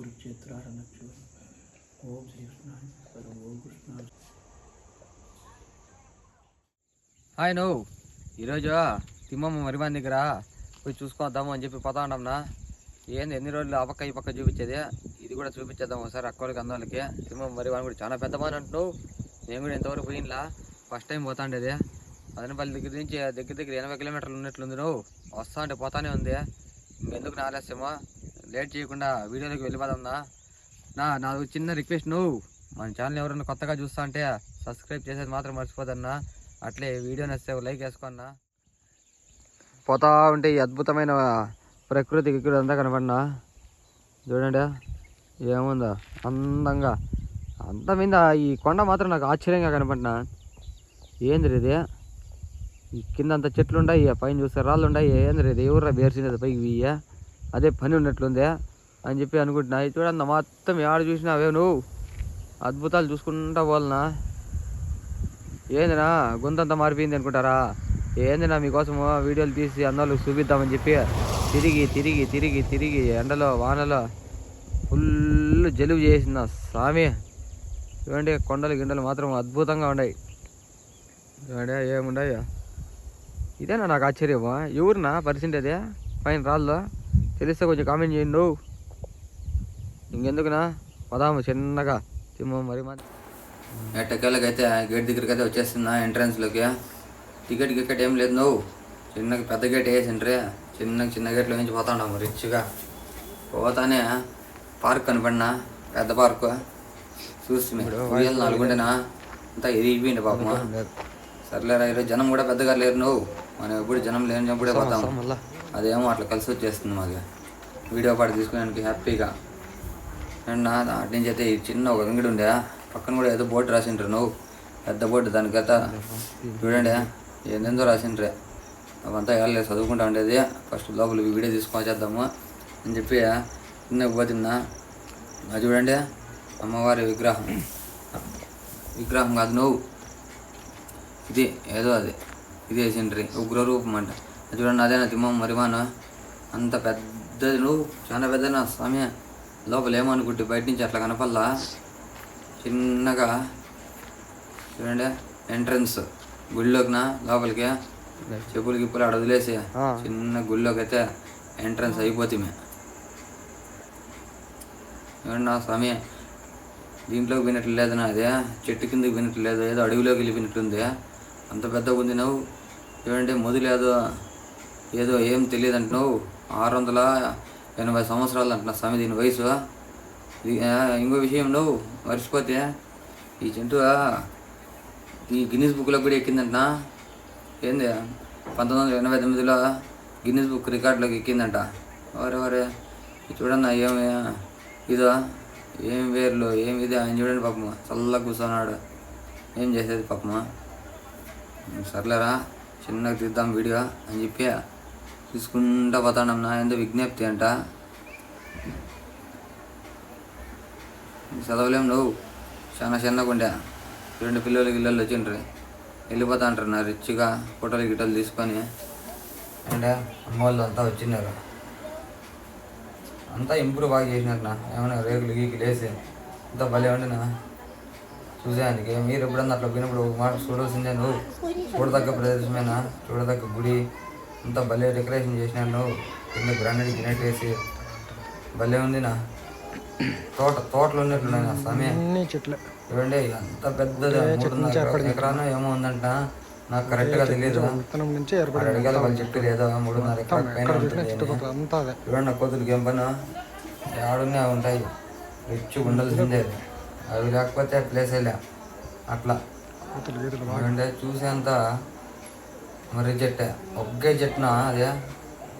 ఓం మంగళం ఓం శ్రీకృష్ణ కృష్ణ ఓం కృష్ణ హాయ్ నువ్వు. ఈరోజు తిమ్మమ్మ మరిమాన్ దగ్గర పోయి చూసుకొద్దాము అని చెప్పి పోతా ఉన్నాంనా ఏంది ఎన్ని రోజులు ఆ పక్క ఈ పక్క చూపించేది? ఇది కూడా చూపించేద్దాం ఒకసారి అక్కడికి అందరికి తిమ్మమ్మ మరిమాన్ కూడా చాలా పెద్ద పని అంటున్నావు. నేను కూడా ఇంతవరకు పోయినలా. ఫస్ట్ టైం పోతాండేది మదనపల్లి దగ్గర నుంచి దగ్గర దగ్గర ఎనభై కిలోమీటర్లు ఉన్నట్లుంది నువ్వు. వస్తా అంటే పోతానే ఉంది. ఇంకెందుకు నా ఆలస్యమా? లేట్ చేయకుండా వీడియోలోకి వెళ్ళిపోదాంనా నా నాది చిన్న రిక్వెస్ట్ నువ్వు. మన ఛానల్ ఎవరైనా కొత్తగా చూస్తా అంటే సబ్స్క్రైబ్ చేసేది మాత్రం మర్చిపోదన్నా. అట్లే వీడియో నచ్చితే లైక్ వేసుకున్నా. పోతా ఉంటే ఈ అద్భుతమైన ప్రకృతి ఇక్కడ అంతా కనపడినా. చూడండి ఏముందా అందంగా. అంత మీద ఈ కొండ మాత్రం నాకు ఆశ్చర్యంగా కనపడినా. ఏంది ఇది? ఈ కింద అంత చెట్లు ఉన్నాయి పైన చూస్తే రాళ్ళు ఉన్నాయి ఏంది ఇది? ఎవర్రా బేర్చినది పైకి వీయ? అదే పని ఉన్నట్లుందే అని చెప్పి అనుకుంటున్నా. ఇది చూడన్న మొత్తం ఏడు చూసినా అవే నువ్వు? అద్భుతాలు చూసుకుంటా పోలనా ఏందినా గొంతంతా మారిపోయింది అనుకుంటారా? ఏందినా మీకోసం వీడియోలు తీసి అందరూ చూపిద్దామని చెప్పి తిరిగి తిరిగి తిరిగి తిరిగి ఎండలో వానలో ఫుల్ జలుబు చేసింది స్వామి. చూడండి కొండలు గిండలు మాత్రం అద్భుతంగా ఉన్నాయి. చూడండి ఏముండయి? ఇదేనా నాకు ఆశ్చర్యమా? ఎవరునా పరిచింది పైన రాళ్ళు? తెలిస్తే కొంచెం కామెంట్ చేయండి. ఇంకెందుకునా? పదాము చిన్నగా. తిమ్మ మరి మంది ఎట్టకేళ్ళకి అయితే గేట్ దగ్గరికి అయితే వచ్చేస్తున్నా ఎంట్రన్స్లోకి టికెట్ గికెట్ ఏం లేదు నువ్వు. చిన్నగా పెద్ద గేట్ వేసిండ్రే. చిన్న చిన్న గేట్లో నుంచి పోతా ఉన్నాము రిచ్గా. పోతానే పార్క్ కనపడినా పెద్ద పార్క్. చూసి ఉయ్యాల నాలుగుండేనా అంతా ఎరిగిపోయింది పాపం. సర్లేరా ఈరోజు జనం కూడా పెద్దగా లేరు నువ్వు. మనం ఎప్పుడు జనం లేనప్పుడే పోతాం. అదేమో అట్లా కలిసి వచ్చేస్తుంది మాకు వీడియో పాట తీసుకునే హ్యాపీగా. అండ్ నా అటు నుంచి అయితే ఈ చిన్న ఒక అంగడి ఉండే. పక్కన కూడా ఏదో బోర్డు రాసిండ్రు నువ్వు. పెద్ద బోర్డు దానికైతే గత చూడండి ఏందేందో రాసిండ్రే. అవంతా వెళ్ళలేదు చదువుకుంటా ఉండేది. ఫస్ట్ లోపల వీడియో తీసుకొని చేద్దాము అని చెప్పి చిన్న పోతున్నా అది చూడండి అమ్మవారి విగ్రహం. విగ్రహం కాదు నువ్వు. ఇది ఏదో అది. ఇది వేసిండ్రి. ఉగ్రరూపం అంట. చూడండి అదేనా తిమ్మం మరిమాను? అంత నువ్వు? చాలా పెద్దనా స్వామి. లోపల ఏమనుకుంటే బయట నుంచి అట్లా కనపల్లా చిన్నగా. చూడండి ఎంట్రన్స్ గుళ్ళోకి నా లోపలికి. చెప్పులు గిప్పులు ఆడ వదిలేసి. చిన్న గుళ్ళోకి అయితే ఎంట్రన్స్ అయిపోతుంది ఏమన్నా నా స్వామి. దీంట్లోకి వినట్లు లేదు నా అదే. చెట్టు కిందకి వినట్లు లేదు. ఏదో అడవిలోకి వెళ్ళిపోయినట్టుంది అంత పెద్దగా ఉంది నువ్వు. చూడండి మొదలేదో ఏదో ఏదో ఏం తెలియదు అంటున్నావు ఆరు వందల ఎనభై సంవత్సరాలు అంటున్నా స్వామి దీని వయసు. ఇంకో విషయం నువ్వు మర్చిపోతే ఈ జంతువు ఈ గిన్నీస్ బుక్లో కూడా ఎక్కిందంట ఏంది? పంతొమ్మిది వందల ఎనభై తొమ్మిదిలో గిన్నీస్ బుక్ రికార్డులోకి ఎక్కిందంట. ఎవరే ఎవరే ఇది చూడన్న ఏమి ఇదో ఏం వేర్లు ఏం ఇది ఆయన చూడండి పాపమ్మ చల్లగా కూర్చున్నాడు ఏం చేసేది పాపమ్మ సర్లేరా చిన్నగా తీద్దాం వీడియో అని చెప్పి తీసుకుంటా పోతాం నా ఏందో విజ్ఞప్తి అంట. చదవలేం నువ్వు. చాలా చిన్నగా ఉండే. రెండు పిల్లలు గిల్లలు వచ్చిండ్రు. వెళ్ళిపోతా అంటారు నా రిచ్గా ఫోటోలు గిటలు తీసుకొని. అంటే అమ్మ వాళ్ళు అంతా వచ్చినారు. అంతా ఇంప్రూవ్ బాగా చేసినారు నా. ఏమైనా రేకులు గీకులు వేసి. అంతా భలే ఉండినా చూసేదానికి మీరు ఎప్పుడన్నా అట్లా పోయినప్పుడు ఒక మాట చూడాల్సిందే నువ్వు. చూడదగ్గ ప్రదేశమేనా? చూడదగ్గ గుడి. అంతా భలే డెకరేషన్ చేసినాను. కింద గ్రానైట్ గినెట్ వేసి. భలే ఉంది నా. తోట తోటలు ఉన్నట్లున్నాయి నా సమయం. చూడండి అంత పెద్దది మూడున్నర ఎకరానో ఏమో ఉందంట నాకు కరెక్ట్గా తెలియదు నుంచి ఆరు అడిగాల వాళ్ళ చెట్టు లేదో? మూడున్నర ఎకరాల పైన చూడండి కోతులకి ఏం పని ఆడునే ఉంటాయి. రిచ్ ఉండాల్సిందే అవి లేకపోతే ప్లేస్ లే. అట్లా. చూసేంత. మరి జట్ట. ఒకే జట్న అదే?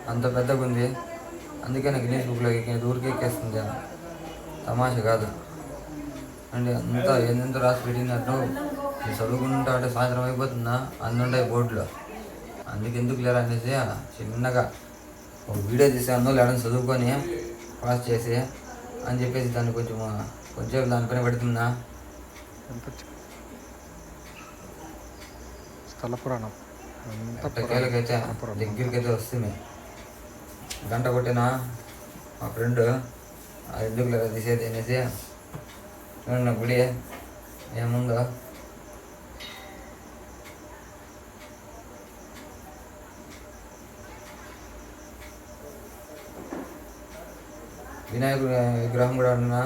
అంత పెద్దగా ఉంది అందుకే నాకు గిన్నీస్ బుక్లో ఎక్కి ఊరికి ఎక్కేస్తుంది జనం. తమాష కాదు. అండి అంత ఎంత రాసి పెట్టినట్టు? నేను చదువుకుంటా అంటే సాయంత్రం అయిపోతుందా? అందుండే బోర్డులో. అందుకు ఎందుకు లేరా అనేసి చిన్నగా ఒక వీడియో తీసాను లేదని లేడని చదువుకొని పాస్ చేసి అని చెప్పేసి దాన్ని కొంచెం కొంచెం దానిపైన పెడుతున్నా స్థల పురాణం. ఎట్టకేలకైతే దగ్గరికి అయితే వస్తుంది. గంట కొట్టిన మా ఫ్రెండ్ ఎందుకు లేదా తీసేది అనేసి చూడండి గుడి? ఏముందో? వినాయకుడు విగ్రహం కూడా ఉన్న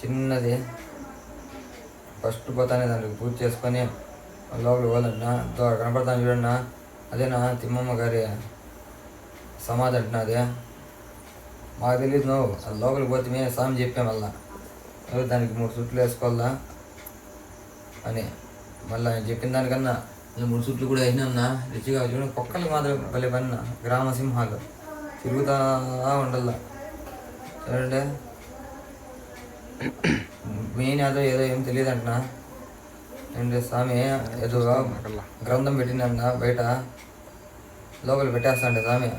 చిన్నది. ఫస్ట్ పోతానే దానికి పూజ చేసుకొని లోపలికి పోవాలన్నా దో కనపడతాను చూడన్నా అదేనా తిమ్మమ్మ గారి సమాధి అంటున్నా అదే. మాకు తెలియదు నువ్వు అది లోపలికి పోతే మేము స్వామి చెప్పాం మళ్ళా. దానికి మూడు చుట్లు వేసుకోవాలా అని. మళ్ళీ ఆయన చెప్పిన దానికన్నా నేను మూడు చుట్లు కూడా అయినా రిచిగా చూడండి కుక్కలు మాత్రం భలే పన్న గ్రామ సింహాలు. తిరుగుతా ఉండాల. చూడండి. మెయిన్ ఏదో ఏదో ఏం తెలియదు అంటున్నా. ఏంటి స్వామి? ఏదో గ్రంథం పెట్టినా బయట లోపల పెట్టేస్తాండే స్వామి.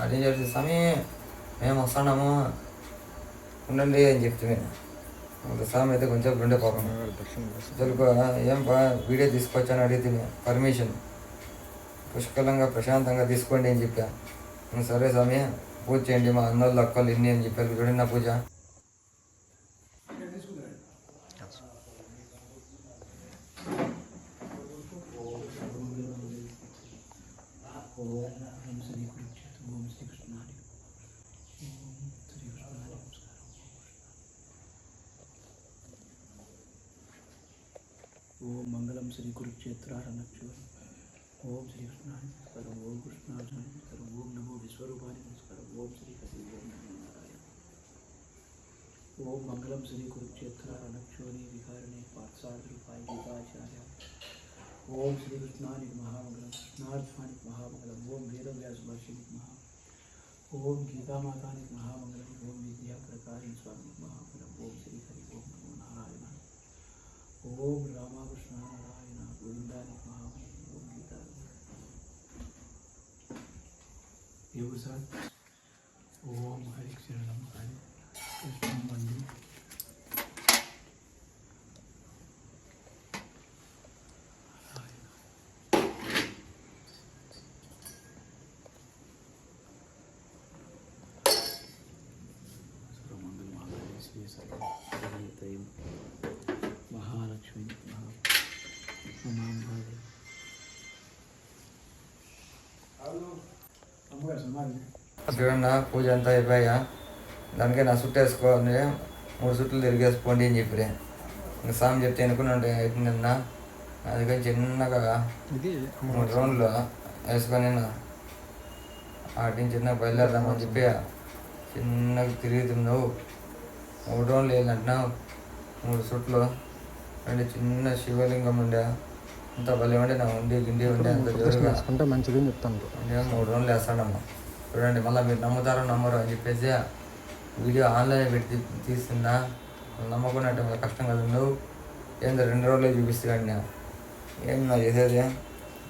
అదేం చేస్తే స్వామి? మేము వస్తున్నాము ఉండండి అని చెప్తే ఇంకా స్వామి అయితే కొంచెం ఉండే పాపం తెలుగు ఏం బా వీడియో తీసుకొచ్చాను అడిగితే పర్మిషన్. పుష్కలంగా ప్రశాంతంగా తీసుకోండి అని చెప్పా. సరే స్వామి పూజ చేయండి మా అన్నోళ్ళు అక్కలు ఇన్ని అని చెప్పారు. చూడండి నా పూజ. राम श्री ओम श्री कृष्ण श्री कुरुक्षेत्र ओम श्री कृष्ण नमस्कार ओम कृष्ण नमस्कार ओम नमो विश्वरूपा नमस्कार ओम श्री हरि ओम नमो नारायण ओम मंगलम श्री कुरुक्षेत्र रणक्षोरी विहारिणे पार्थसारूपाय गीताचार्य ओम श्री कृष्णानि नमः। नार्थाणिक महामंगलम। ओम भैरव व्यास भाषणिक महा। ओम गीता मातानिक महामंगलम। ओम विद्या प्रकाश स्वामी महामंगलम। ओम श्री हरि ओम नमो नारायण ओम रामकृष्ण नारायण गोविंदानिक महामंगल ओम गीता। योगसाथ ओम हरिक्षर नम हरि। कृष्ण मंदिर। మమాంబాదే అమ్మగారు సమాధి చూడండి పూజ అంతా అయిపోయా. దానికే నా సుట్టు వేసుకోవాలి మూడు సుట్లు తిరిగేసుకోండి అని చెప్పి ఇంకా స్వామి చెప్తే అనుకున్నా అయిపోయిందన్న అందుకని చిన్నగా ఇది మూడు రౌండ్లు వేసుకొని నుంచి చిన్నగా బయలుదేరదామని చెప్పి చిన్నగా తిరుగుతున్నావు. మూడు రౌండ్లు వేయాలంటున్నావు మూడు సుట్లు. అంటే చిన్న శివలింగం ఉండే. అంత భలే ఉండే నా ఉండి గిండి ఉండే అంత వేసుకుంటే మంచిది అని చెప్తాను నేను మూడు రోజులు వేస్తాడమ్మా. చూడండి మళ్ళీ మీరు నమ్ముతారో నమ్మరు అని చెప్పేసి వీడియో ఆన్లైన్ పెట్టి తీస్తున్నా. నమ్మకుండా అంటే మళ్ళీ కష్టం కదా నువ్వు ఏందో రెండు రోజులే చూపిస్తా కానీ నేను. ఏం నా చేసేది?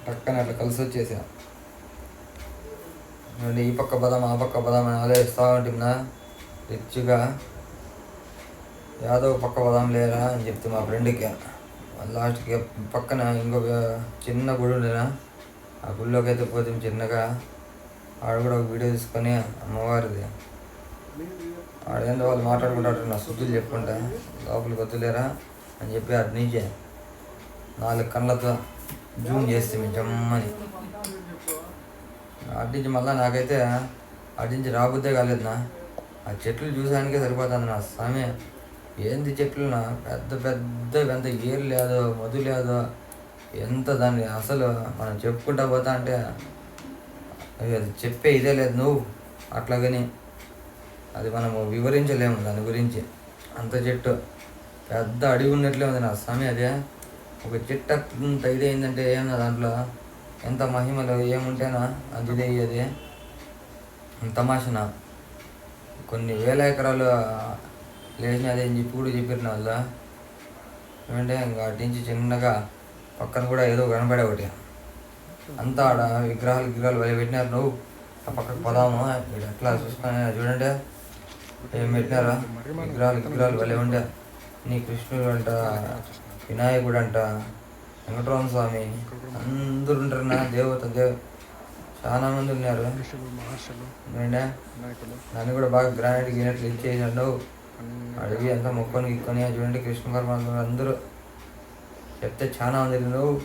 పక్కన అట్లా కలిసి వచ్చేసా. ఈ పక్క పదం ఆ పక్క పదం అని ఆలోచిస్తూ ఉంటున్నా. రిచ్గా. యాదవ్ పక్క పదం లేరా అని చెప్తే మా ఫ్రెండ్కి. లాస్ట్కి పక్కన ఇంకొక చిన్న గుడి ఉండేనా? ఆ గుడిలోకి అయితే పోతే చిన్నగా. ఆడ కూడా ఒక వీడియో తీసుకొని అమ్మవారిది. ఆడేందో వాళ్ళు మాట్లాడుకుంటారు నా శుద్ధులు చెప్పుకుంటా. లోపలికి వద్దులేరా అని చెప్పి అటు నుంచి నాలుగు కళ్ళతో జూమ్ చేస్తే మేము జమ్మని. అటు నుంచి మళ్ళీ నాకైతే అటు నుంచి రాబుద్దే కాలేదు నా ఆ చెట్లు చూసానికే సరిపోతుంది నా స్వామి ఏంది చెట్లు పెద్ద పెద్ద ఎంత ఏరు లేదో మధు లేదో ఎంత దాన్ని అసలు మనం చెప్పుకుంటా పోతా అంటే అది అది చెప్పే ఇదే లేదు నువ్వు. అట్లాగని అది మనము వివరించలేము దాని గురించి. అంత చెట్టు. పెద్ద అడవి ఉన్నట్లే ఉంది నా స్వామి అదే. ఒక చెట్టు అంత ఇదేందంటే అయిందంటే ఏమన్నా దాంట్లో ఎంత మహిమలో ఏముంటేనా? అది ఇది అయ్యేది తమాషనా? కొన్ని వేల ఎకరాలు లేచినది అని చెప్పి కూడా చెప్పారు నా వాళ్ళు ఏమంటే ఇంకా అటు నుంచి చిన్నగా పక్కన కూడా ఏదో కనపడే ఒకటి. అంతా ఆడ విగ్రహాలు విగ్రహాలు భలే పెట్టినారు నువ్వు. ఆ పక్కకు పోదాము. ఇక్కడ అట్లా చూసుకొని చూడండి. ఏం పెట్టినారా? విగ్రహాలు విగ్రహాలు భలే ఉండే. నీ కృష్ణుడు అంట వినాయకుడు అంట వెంకటరామ స్వామి. అందరూ ఉంటారు నా దేవత దేవ. చాలా మంది ఉన్నారు. నన్ను కూడా బాగా గ్రానైట్ గినట్లు ఇచ్చేసాడు అన్ని అడిగి అంతా మొక్కని ఇక్కని చూడండి కృష్ణ పరమాత్మ అందరూ చెప్తే చాలా ఉంది నువ్వు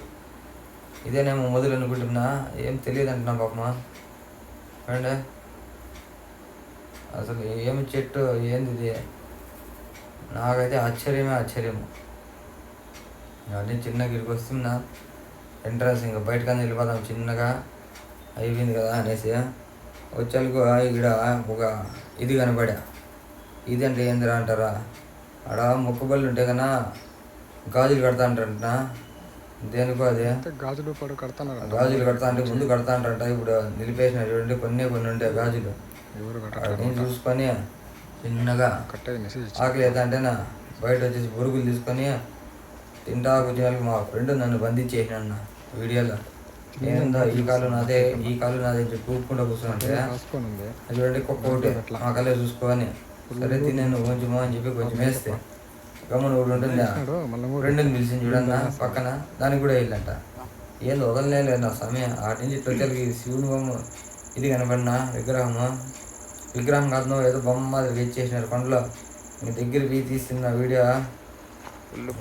ఇదేనేమో మొదలు అనుకుంటున్నా. ఏం తెలియదు అంటున్నా పాపమా. అంటే అసలు ఏమి చెట్టు ఏంది ఇది? నాకైతే ఆశ్చర్యమే ఆశ్చర్యము. అన్నీ చిన్నగా ఇక్కడికి వస్తున్నా. ఎంట్రన్స్ ఇంకా బయటకన్నా వెళ్ళిపోదాం చిన్నగా. అయిపోయింది కదా అనేసి. వచ్చాలకు ఇక్కడ ఒక ఇది కనబడా ఇది అంటే ఏందిరా అంటారా? ఆడ మొక్కుబళ్ళు ఉంటే కన్నా గాజులు కడతా అంటారంట దేనికో అదే? గాజులు పడు కడతాన్నారు గాజులు కడతా అంటే ముందు కడతా అంటారంట. ఇప్పుడు నిలిపేసిన చూడండి కొన్ని కొన్ని ఉంటాయి గాజులు. కట్టట్లేదు చూసుకొని చిన్నగా ఆకలి అవుతా అంటేనా బయట వచ్చేసి పురుగులు తీసుకొని తింటా కూర్చోడానికి మా ఫ్రెండ్ నన్ను బంధించేసిన వీడియోలో. ఏందో ఈ కాలు నాదే ఈ కాలు నాదే చెప్పి ఊపుకుంటూ కూర్చుంటే అది చూడండి కుక్క ఒకటి మా కళ్ళే చూసుకొని సరే తినేను కొంచెం అని చెప్పి కొంచెం వేస్తే. గమ్మున ఒకటి ఉంటుందా ఫ్రెండ్ని పిలిచింది చూడన్నా పక్కన. దానికి కూడా వెళ్ళంట. ఏంది వదలనే లేదు నా సమయం. ఆటి నుంచి ప్రజలకి శివుని బొమ్మ. ఇది కనపడినా? విగ్రహము? విగ్రహం కాదు ఏదో బొమ్మ మాదిరి ఇచ్చేసినారు కొండలో. మీ దగ్గర పోయి తీస్తున్న వీడియో.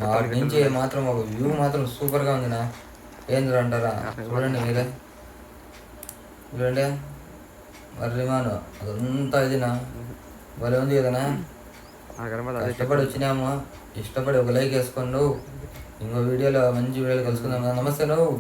వాటి నుంచి మాత్రం ఒక వ్యూ మాత్రం సూపర్గా ఉంది నా ఏంద్ర అంటారా? చూడండి మీరే. చూడండి. మరి విమానం అదంతా ఇదినా? భలే ఉంది కదనా కష్టపడి వచ్చినాము. ఇష్టపడి ఒక లైక్ వేసుకోండు. ఇంకో వీడియోలో మంచి వీడియోలో కలుసుకుందాం నమస్తే నువ్వు.